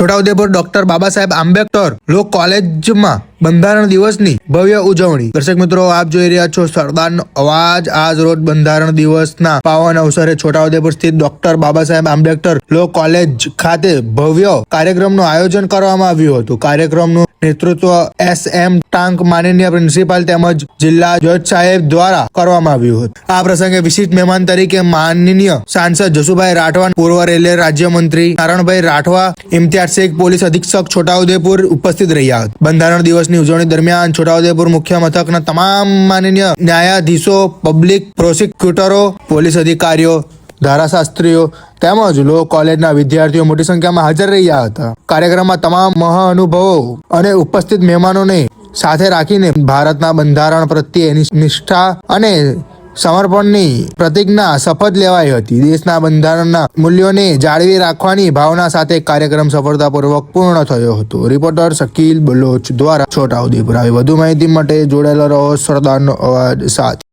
Chhota Udepur doctor Baba Saheb Ambedkar લો કોલેજમાં બંધારણ દિવસની ભવ્ય ઉજવણી. દર્શક મિત્રો, આપ જોઈ રહ્યા છો સરદારનો અવાજ આજ રોજ બંધારણ દિવસના પાવન અવસરે છોટાઉદેપુર સ્થિત ડોક્ટર બાબા સાહેબ આંબેડકર લો કોલેજ ખાતે ભવ્ય કાર્યક્રમનું આયોજન કરવામાં આવ્યું હતું. કાર્યક્રમનું નેતૃત્વ એસ એમ ટાંક માનનીય પ્રિન્સિપાલ તેમજ જિલ્લા જજ સાહેબ દ્વારા કરવામાં આવ્યું હતું. આ પ્રસંગે વિશિષ્ટ મહેમાન તરીકે માનનીય સાંસદ જસુભાઈ રાઠવા પૂર્વ રેલવે રાજ્યમંત્રી નારણભાઈ રાઠવા, ઇમ્તિયાઝ શેખ પોલીસ અધિક્ષક છોટાઉદેપુર ઉપસ્થિત રહ્યા હતા. બંધારણ દિવસની ઉજવણી દરમિયાન છોટાઉદેપુર મુખ્ય મથકના તમામ માનનીય ન્યાયાધીશો, પબ્લિક પ્રોસિક્યુટરો, પોલીસ અધિકારીઓ ધારાશાસ્ત્રીઓ તેમજ લો કોલેજના વિદ્યાર્થીઓ મોટી સંખ્યામાં હાજર રહ્યા હતા. કાર્યક્રમમાં તમામ મહાનુભવો અને ઉપસ્થિત મહેમાનોને સાથે રાખીને ભારતના બંધારણ પ્રત્યેની નિષ્ઠા અને સમર્પણની પ્રતિજ્ઞા શપથ લેવાઈ હતી. દેશના બંધારણના મૂલ્યોને જાળવી રાખવાની ભાવના સાથે કાર્યક્રમ સફળતાપૂર્વક પૂર્ણ થયો હતો. રિપોર્ટર શકીલ બલોચ દ્વારા છોટાઉદેપુર. આવી વધુ માહિતી માટે જોડાયેલા રહો સરદારનો અવાજ સાથે.